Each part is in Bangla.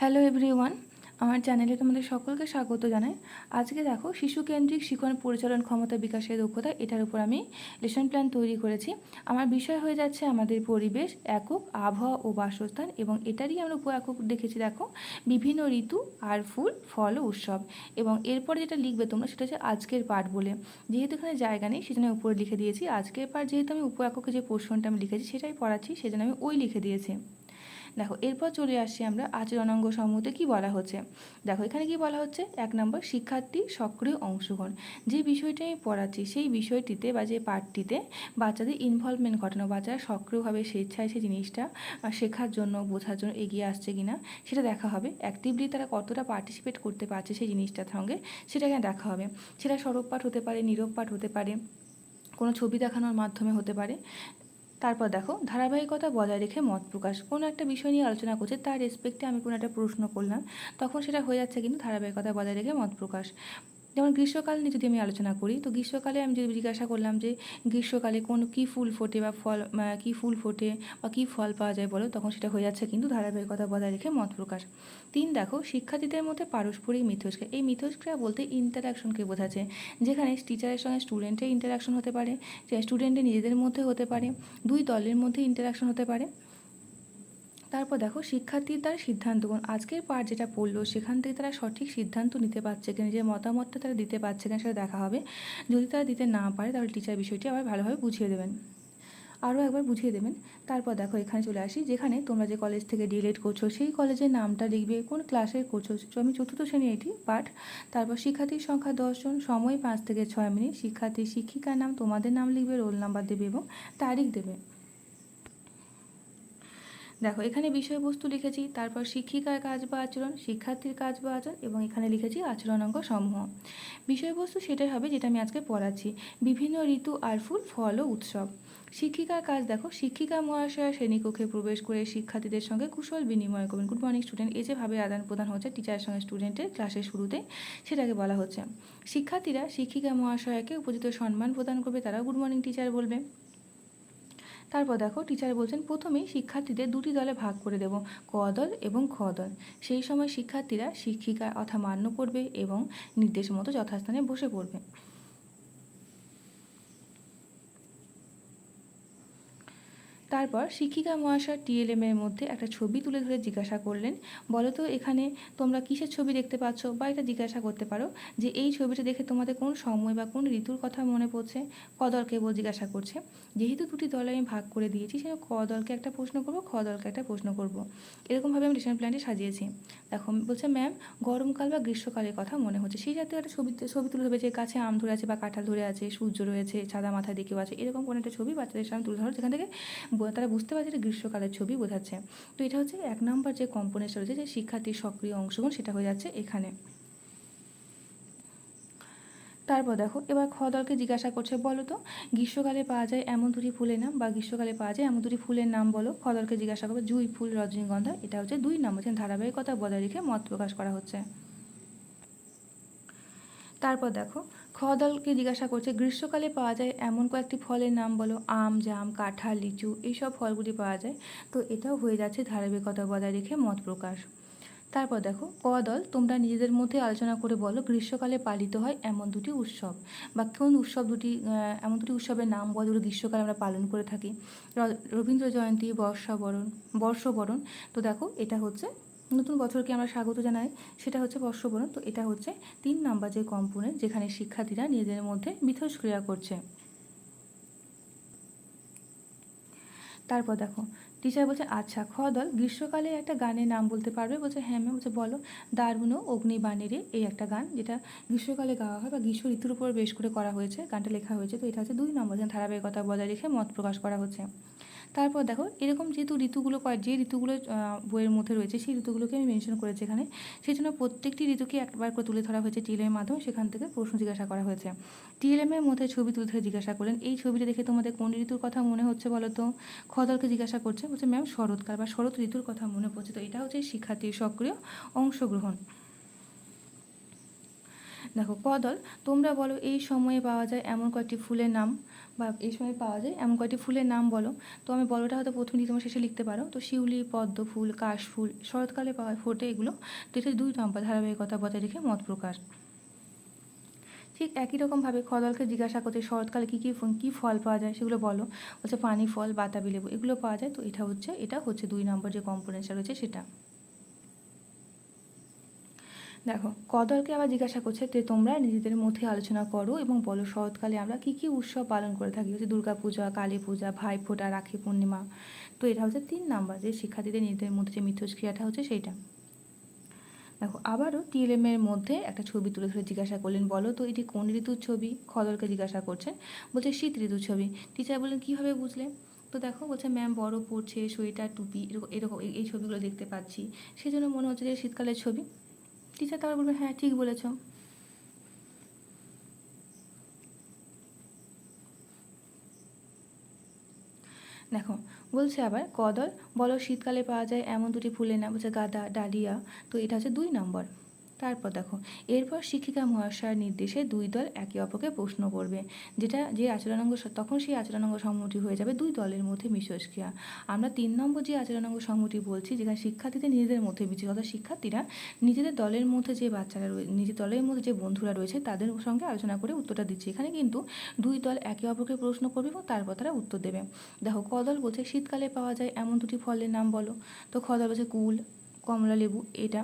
হ্যালো এভরিওয়ান আমার চ্যানেলে তোমাদের সকলকে স্বাগত জানাই। আজকে দেখো শিশু কেন্দ্রিক শিক্ষণ পরিচালন ক্ষমতা বিকাশের দক্ষতা, এটার উপর আমি লেসন প্ল্যান তৈরি করেছি। আমার বিষয় হয়ে যাচ্ছে আমাদের পরিবেশ, একক আবহাওয়া ও বাসস্থান, এবং এটারই আমরা উপ একক দেখেছি দেখো, বিভিন্ন ঋতু আর ফুল, ফল ও উৎসব। এবং এরপরে যেটা লিখবে তোমরা, সেটা হচ্ছে আজকের পাঠ বলে। যেহেতু এখানে জায়গা নেই, সেজন্য উপরে লিখে দিয়েছি। আজকের পাঠ যেহেতু আমি উপ এককে যে পোর্শনটা আমি লিখেছি, সেটাই পড়াচ্ছি, সেজন্য আমি ওই লিখে দিয়েছি। দেখো, এরপর চলে আসছি আমরা আচরণাঙ্গ সমূহতে কি বলা হচ্ছে? দেখো, এখানে কি বলা হচ্ছে? এক নম্বর, শিক্ষার্থী সক্রিয় অংশগ্রহণ। যে বিষয়টি আমি পড়াচ্ছি, সেই বিষয়টিতে বা যে পাঠটিতে বাচ্চাদের ইনভলভমেন্ট ঘটানো, বাচ্চারা সক্রিয়ভাবে স্বেচ্ছায় সেই জিনিসটা শেখার জন্য, বোঝার জন্য এগিয়ে আসছে কিনা, সেটা দেখা হবে। অ্যাক্টিভলি তারা কতটা পার্টিসিপেট করতে পারছে সেই জিনিসটার সঙ্গে, সেটা এখানে দেখা হবে। সেটা সরব পাঠ হতে পারে, নীরব পাঠ হতে পারে, কোনো ছবি দেখানোর মাধ্যমে হতে পারে। তারপর দেখো, ধারাবাহিকতা বজায় রেখে মত প্রকাশ। কোনো একটা বিষয় নিয়ে আলোচনা করছে, তার রেসপেক্টে আমি কোনো একটা প্রশ্ন করলাম, তখন সেটা হয়ে যাচ্ছে কিন্তু ধারাবাহিকতা বজায় রেখে মত প্রকাশ। যেমন গ্রীষ্মকাল নিয়ে যদি আমি আলোচনা করি, তো গ্রীষ্মকালে আমি যদি জিজ্ঞাসা করলাম যে গ্রীষ্মকালে কোন কী ফুল ফোটে বা ফল কী ফুল ফোটে বা কী ফল পাওয়া যায় বলো, তখন সেটা হয়ে যাচ্ছে কিন্তু ধারাবাহিকতা বজায় রেখে মত প্রকাশ। তিন দেখো, শিক্ষার্থীদের মধ্যে পারস্পরিক মিথস্ক্রিয়া। এই মিথস্ক্রিয়া বলতে ইন্টারাকশনকে বোঝাচ্ছে, যেখানে টিচারের সঙ্গে স্টুডেন্টের ইন্টারাকশন হতে পারে স্টুডেন্টের নিজেদের মধ্যে হতে পারে, দুই দলের মধ্যে ইন্টারাকশন হতে পারে। তারপর দেখো শিক্ষার্থীর দ্বারা সিদ্ধান্ত গ্রহণ। আজকের পাঠ যেটা পড়ল, সেখান থেকে তারা সঠিক সিদ্ধান্ত নিতে পারছে কিনা, যে মতামতটা তারা দিতে পারছে কিনা সেটা দেখা হবে। যদি তারা দিতে না পারে, তাহলে টিচার বিষয়টি আবার ভালোভাবে বুঝিয়ে দেবেন। আরও একবার বুঝিয়ে দেবেন। তারপর দেখো এখানে চলে আসি, যেখানে তোমরা যে কলেজ থেকে ডিলেট করছ, সেই কলেজের নামটা লিখবে, কোন ক্লাসের করছ। আমি চতুর্থ শ্রেণি এটি পাঠ। তারপর শিক্ষার্থীর সংখ্যা দশজন সময় পাঁচ থেকে ছয় মিনিট। শিক্ষার্থী শিক্ষিকার নাম তোমাদের নাম লিখবে, রোল নাম্বার দেবে এবং তারিখ দেবে। দেখো, এখানে বিষয়বস্তু লিখেছি, তারপর শিক্ষিকার কাজ বা আচরণ, শিক্ষার্থীর কাজ বা আচরণ, এবং এখানে লিখেছি আচরণাঙ্গ সমূহ। বিষয়বস্তু সেটাই হবে যেটা আমি আজকে পড়াচ্ছি, বিভিন্ন ঋতু আর ফুল, ফল ও উৎসব। শিক্ষিকার কাজ দেখো, শিক্ষিকা মহাশয়া শ্রেণীকক্ষে প্রবেশ করে শিক্ষার্থীদের সঙ্গে কুশল বিনিময় করবেন। গুড মর্নিং স্টুডেন্ট এই যেভাবে আদান প্রদান হচ্ছে টিচারের সঙ্গে স্টুডেন্টের ক্লাসের শুরুতে, সেটাকে বলা হচ্ছে। শিক্ষার্থীরা শিক্ষিকা মহাশয়াকে উপযুক্ত সম্মান প্রদান করবে, তারাও গুড মর্নিং টিচার বলবে। তারপর দেখো টিচার বলছেন, প্রথমেই শিক্ষার্থীদের দুটি দলে ভাগ করে দেব, ক দল এবং খ দল। সেই সময় শিক্ষার্থীরা শিক্ষিকা কথা মান্য করবে এবং নির্দেশ মতো যথাস্থানে বসে পড়বে। তারপর শিক্ষিকা মহাশয় টিএলএম এর মধ্যে একটা ছবি তুলে ধরে জিজ্ঞাসা করলেন, বলো তো এখানে তোমরা কিসের ছবি দেখতে পাচ্ছ বা এটা জিজ্ঞাসা করতে পারো যে এই ছবিটা দেখে তোমাদের কোন সময় বা কোন ঋতুর কথা মনে পড়ছে? ক দলকে বল জিজ্ঞাসা করছে, যেহেতু দুটি দল আমি ভাগ করে দিয়েছি সে ক দলকে একটা প্রশ্ন করব খ দলকে একটা প্রশ্ন করব। এরকমভাবে আমি লেসন প্ল্যানটি সাজিয়েছি। দেখো, বলছে, ম্যাম, গরমকাল বা গ্রীষ্মকালের কথা মনে হচ্ছে। সেই জাতীয় একটা ছবি ছবি তুলে ধরবে যে গাছে আম ধরে আছে বা কাঁঠাল ধরে আছে, সূর্য রয়েছে সাদা মাথায় দিকেও আছে। এরকম কোনো একটা ছবি বাচ্চাদের সামনে তুলে ধরো, যেখান থেকে তারা বুঝতে পারছে যে গ্রীষ্মকালের ছবি বোঝাচ্ছে। তো এটা হচ্ছে এক নম্বর যে কম্পোনেন্টস রয়েছে যে শিক্ষার্থীর সক্রিয় অংশগ্রহণ সেটা হয়ে যাচ্ছে এখানে। তারপর দেখো, এবার খ দলকে জিজ্ঞাসা করছে, বলো তো, গ্রীষ্মকালে পাওয়া যায় এমন দুটি ফুলের নাম বা গ্রীষ্মকালে পাওয়া যায় এমন দুটি ফুলের নাম বলো। খ দলকে জিজ্ঞাসা করবে, জুই, ফুল, রজনীগন্ধা, এটা হচ্ছে দুই নম্বর ধারাবাহিকতা বজায় রেখে মত প্রকাশ করা হচ্ছে। তারপর দেখো খ দলকে জিজ্ঞাসা করছে, গ্রীষ্মকালে পাওয়া যায় এমন কয়েকটি ফলের নাম বলো? আম, জাম, কাঁঠাল, লিচু, এইসব ফলগুলি পাওয়া যায়। তো এটাও হয়ে যাচ্ছে ধারাবাহিকতা বজায় রেখে মত প্রকাশ। তারপর দেখো ক দল তোমরা নিজেদের মধ্যে আলোচনা করে বলো, গ্রীষ্মকালে পালিত হয় এমন দুটি উৎসব বা কোন উৎসব দুটি এমন দুটি উৎসবের নাম বলো গ্রীষ্মকালে আমরা পালন করে থাকি। রবীন্দ্র জয়ন্তী, বর্ষাবরণ, বর্ষবরণ, তো দেখো এটা হচ্ছে নতুন বছরকে আমরা স্বাগত জানাই, সেটা হচ্ছে বর্ষবরণ। তো এটা হচ্ছে তিন নাম্বার যে কম্পোনেন্ট যেখানে শিক্ষার্থীরা নিজেদের মধ্যে মিথস্ক্রিয়া করছে। তারপর দেখো, টিচার বলছে আচ্ছা খ দল, গ্রীষ্মকালে একটা গানের নাম বলতে পারবে? বলছে হ্যাঁ ম্যাম বলছে, বলো। দারুণ অগ্নিবাণীরে এই একটা গান, যেটা গ্রীষ্মকালে গাওয়া হয় বা গ্রীষ্ম ঋতুর উপর বেশ করে করা হয়েছে, গানটা লেখা হয়েছে। তো এটা হচ্ছে দুই নম্বর ধারাবাহিকতা বজায় রেখে মত প্রকাশ করা হচ্ছে। তারপর দেখো, এরকম যেহেতু ঋতুগুলো কয়, যে ঋতুগুলো বইয়ের মধ্যে রয়েছে, সেই ঋতুগুলোকে আমি মেনশন করেছি এখানে। সেই জন্য প্রত্যেকটি ঋতুকে একবার করে তুলে ধরা হয়েছে টিএলএমের মাধ্যমে, সেখান থেকে প্রশ্ন জিজ্ঞাসা করা হয়েছে। টিএলএমের মধ্যে ছবি তুলে ধরে জিজ্ঞাসা করলেন, এই ছবিটা দেখে তোমাদের কোন ঋতুর কথা মনে হচ্ছে বলো তো? খদলকে জিজ্ঞাসা করছে, বলছে, ম্যাম, শরৎকাল বা শরৎ ঋতুর কথা মনে পড়ছে। তো এটা হচ্ছে শিক্ষার্থীর সক্রিয় অংশগ্রহণ। দেখো কদল তোমরা বলো, এই সময়ে পাওয়া যায় এমন কয়েকটি ফুলের নাম, বা এই সময় পাওয়া যায় এমন কয়েকটি ফুলের নাম বলো। তো আমি বলোটা হয়তো প্রথম দিয়ে তোমরা শেষে লিখতে পারো। তো শিউলি, পদ্ম ফুল, কাশ ফুল, শরৎকালে পাওয়া ফোটে এগুলো। তো এটা দুই নম্বর ধারাবাহিকতা বজায় রেখে মত প্রকাশ। ঠিক একই রকমভাবে খদলকে জিজ্ঞাসা করতে শরৎকালে কী কী কী ফল পাওয়া যায় সেগুলো বলো। হচ্ছে পানি, ফল, বাতাবি, লেবু, এগুলো পাওয়া যায়। তো এটা হচ্ছে এটা হচ্ছে দুই নম্বর যে কম্পোনেন্টসটা রয়েছে সেটা। দেখো কদলকে আবার জিজ্ঞাসা করছে যে তোমরা নিজেদের মধ্যে আলোচনা করো এবং বলো শরৎকালে আমরা কি কি উৎসব পালন করে থাকি? হচ্ছে দুর্গা পূজা, কালী পূজা ভাইফোঁটা রাখি পূর্ণিমা। তো এটা হচ্ছে তিন নাম্বার, যে শিক্ষার্থীদের নিজেদের মধ্যে যে মিথস্ক্রিয়াটা হচ্ছে সেইটা। দেখো, আবারও টিএলএম এর মধ্যে একটা ছবি তুলে ধরে জিজ্ঞাসা করলেন, বলো তো, এটি কোন ঋতুর ছবি? খদলকে জিজ্ঞাসা করছেন বলছে শীত ঋতুর ছবি। টিচার বললেন, কীভাবে বুঝলে? তো দেখো, বলছে, ম্যাম, বরফ পড়ছে, সোয়েটার, টুপি, এরকম এরকম, এই- ছবিগুলো দেখতে পাচ্ছি। সেই জন্য মনে হচ্ছে যে শীতকালের ছবি। টিচার তারপর বলবে হ্যাঁ ঠিক বলেছ। দেখো, বলছে আবার, কদল, বলো শীতকালে পাওয়া যায় এমন দুটি ফুলের নাম হচ্ছে গাঁদা, ডালিয়া, তো এটা হচ্ছে দুই নম্বর। তারপর দেখো, এরপর শিক্ষিকা মহাশয়ের নির্দেশে দুই দল একে অপরকে প্রশ্ন করবে, যেটা যে আচরণাঙ্গ তখন সেই আচরণাঙ্গ সম্মতি হয়ে যাবে দুই দলের মধ্যে মিশস্ক্রিয়া। আমরা তিন নম্বর যে আচরণাঙ্গ সম্মতি বলছি, যেখানে শিক্ষার্থীদের নিজেদের মধ্যে মিশে অর্থাৎ শিক্ষার্থীরা নিজেদের দলের মধ্যে যে বাচ্চারা রয়েছে নিজের দলের মধ্যে যে বন্ধুরা রয়েছে, তাদের সঙ্গে আলোচনা করে উত্তরটা দিচ্ছে। এখানে কিন্তু দুই দল একে অপরকে প্রশ্ন করবে এবং তারপর তারা উত্তর দেবে। দেখো কদল বলছে, শীতকালে পাওয়া যায় এমন দুটি ফলের নাম বলো। তো খদল বলছে, কুল কমলা লেবু এটা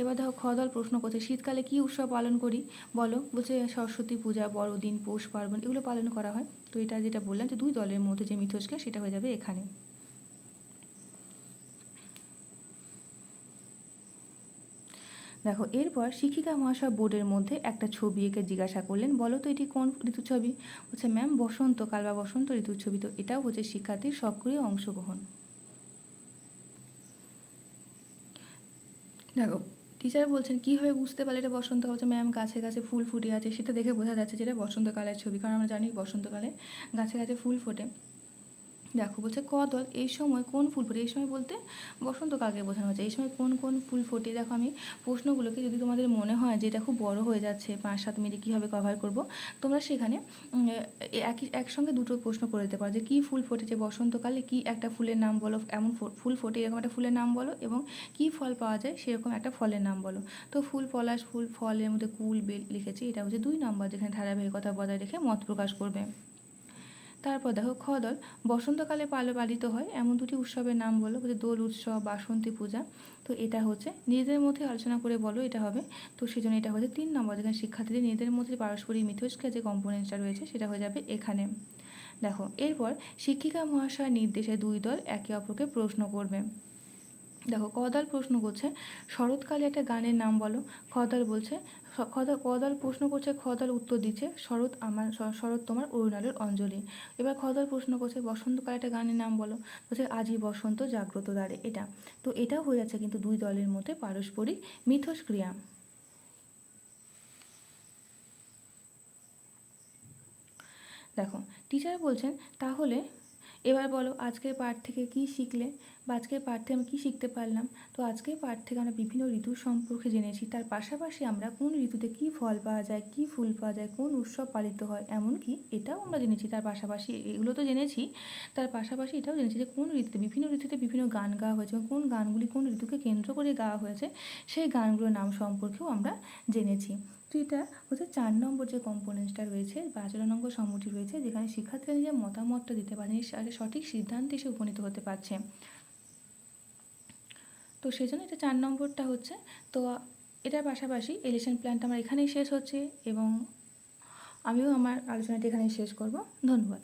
এবার দেখো খদল প্রশ্ন করছে, শীতকালে কি উৎসব পালন করি? বলো। বলছে সরস্বতী পূজা, বড়দিন, পৌষ পার্বণ, এগুলো পালন করা হয়। তো এটা যেটা বললাম যে দুই দলের মধ্যে যে মিথস্ক্রিয়া, সেটা হয়ে যাবে এখানে। দেখো, এরপর শিক্ষিকা মহাশয় বোর্ডের মধ্যে একটা ছবি এঁকে জিজ্ঞাসা করলেন, বলো তো এটি কোন ঋতুর ছবি বলছে, ম্যাম বসন্তকাল বা বসন্ত ঋতুর ছবি তো এটাও হচ্ছে শিক্ষার্থীর সক্রিয় অংশগ্রহণ। দেখো টিচার বলছেন কীভাবে বুঝতে পারলে এটা বসন্তকাল হচ্ছে ম্যাম গাছে গাছে ফুল ফুটে আছে। সেটা দেখে বোঝা যাচ্ছে যেটা বসন্তকালের ছবি, কারণ আমরা জানি বসন্তকালে গাছে গাছে ফুল ফোটে। দেখো বলছে কদল এই সময় কোন ফুল ফোটে? এই সময় বলতে বসন্তকালকে বোঝানো হচ্ছে এই সময় কোন কোন ফুল ফোটে? দেখো আমি প্রশ্নগুলোকে যদি তোমাদের মনে হয় যে এটা খুব বড় হয়ে যাচ্ছে, পাঁচ, সাত মিনিট কীভাবে কভার করব, তোমরা সেখানে একই, একসঙ্গে দুটো প্রশ্ন করে দিতে পারো যে কী ফুল ফোটেছে বসন্তকালে, কী একটা ফুলের নাম বলো, এমন ফুল ফোটে, এরকম একটা ফুলের নাম বলো এবং কী ফল পাওয়া যায় সেরকম একটা ফলের নাম বলো। তো ফুল পলাশ ফুল, ফলের মধ্যে কুল বেল লিখেছি, এটা হচ্ছে দুই নম্বর যেখানে ধারাবাহিকতা বজায় রেখে মত প্রকাশ করবে। তারপর দেখো খদল বসন্তকালে পালো পালিত হয়, এমন দুটি উৎসবের নাম বলো দোল উৎসব, বাসন্তী পূজা, তো এটা হচ্ছে নিজেদের মধ্যে আলোচনা করে বলো এটা হবে, তো সেই জন্য এটা হচ্ছে তিন নম্বর, যেখানে শিক্ষার্থীদের নিজেদের মধ্যে পারস্পরিক মিথস্ক্রিয়া যে কম্পোনেন্টসটা রয়েছে, সেটা হয়ে যাবে এখানে। দেখো, এরপর শিক্ষিকা মহাশয়ের নির্দেশে দুই দল একে অপরকে প্রশ্ন করবে। দেখো, কদাল প্রশ্ন করছে, শরৎকালে একটা গানের নাম বলো। খদল বলছে খদল কদাল প্রশ্ন করছে খদল উত্তর দিচ্ছে, শরৎ আমার শরৎ তোমার অরুণালের অঞ্জলি। এবার খদল প্রশ্ন করছে, বসন্তকালে একটা গানের নাম বলো। বলছে আজই বসন্ত জাগ্রত দ্বারে, এটা। তো এটাও হয়ে যাচ্ছে কিন্তু দুই দলের মধ্যে পারস্পরিক মিথস্ক্রিয়া। দেখো টিচার বলছেন, তাহলে এবার বলো, আজকের পাঠ থেকে কি শিখলে বা আজকের পাঠ থেকে আমি কী শিখতে পারলাম? তো আজকের পাঠ থেকে আমরা বিভিন্ন ঋতুর সম্পর্কে জেনেছি। তার পাশাপাশি আমরা কোন ঋতুতে কী ফল পাওয়া যায়, কী ফুল পাওয়া যায়, কোন উৎসব পালিত হয়, এমনকি এটাও আমরা জেনেছি। তার পাশাপাশি এগুলো তো জেনেছি। তার পাশাপাশি এটাও জেনেছি যে কোন ঋতুতে, বিভিন্ন ঋতুতে বিভিন্ন গান গাওয়া হয়েছে কোন গানগুলি কোন ঋতুকে কেন্দ্র করে গাওয়া হয়েছে, সেই গানগুলোর নাম সম্পর্কেও আমরা জেনেছি। এটা হচ্ছে চার নম্বর যে কম্পোনেন্টসটা রয়েছে বা আঠেরো নম্বর সমটি রয়েছে, যেখানে শিক্ষার্থীরা নিজের মতামতটা দিতে পারে সঠিক সিদ্ধান্তে এসে উপনীত হতে পারছে। তো সেই জন্য এটা চার নম্বরটা হচ্ছে, তো এটার পাশাপাশি এলেশন প্ল্যানটা আমার এখানেই শেষ হচ্ছে এবং আমিও আমার আলোচনাটি এখানেই শেষ করব। ধন্যবাদ।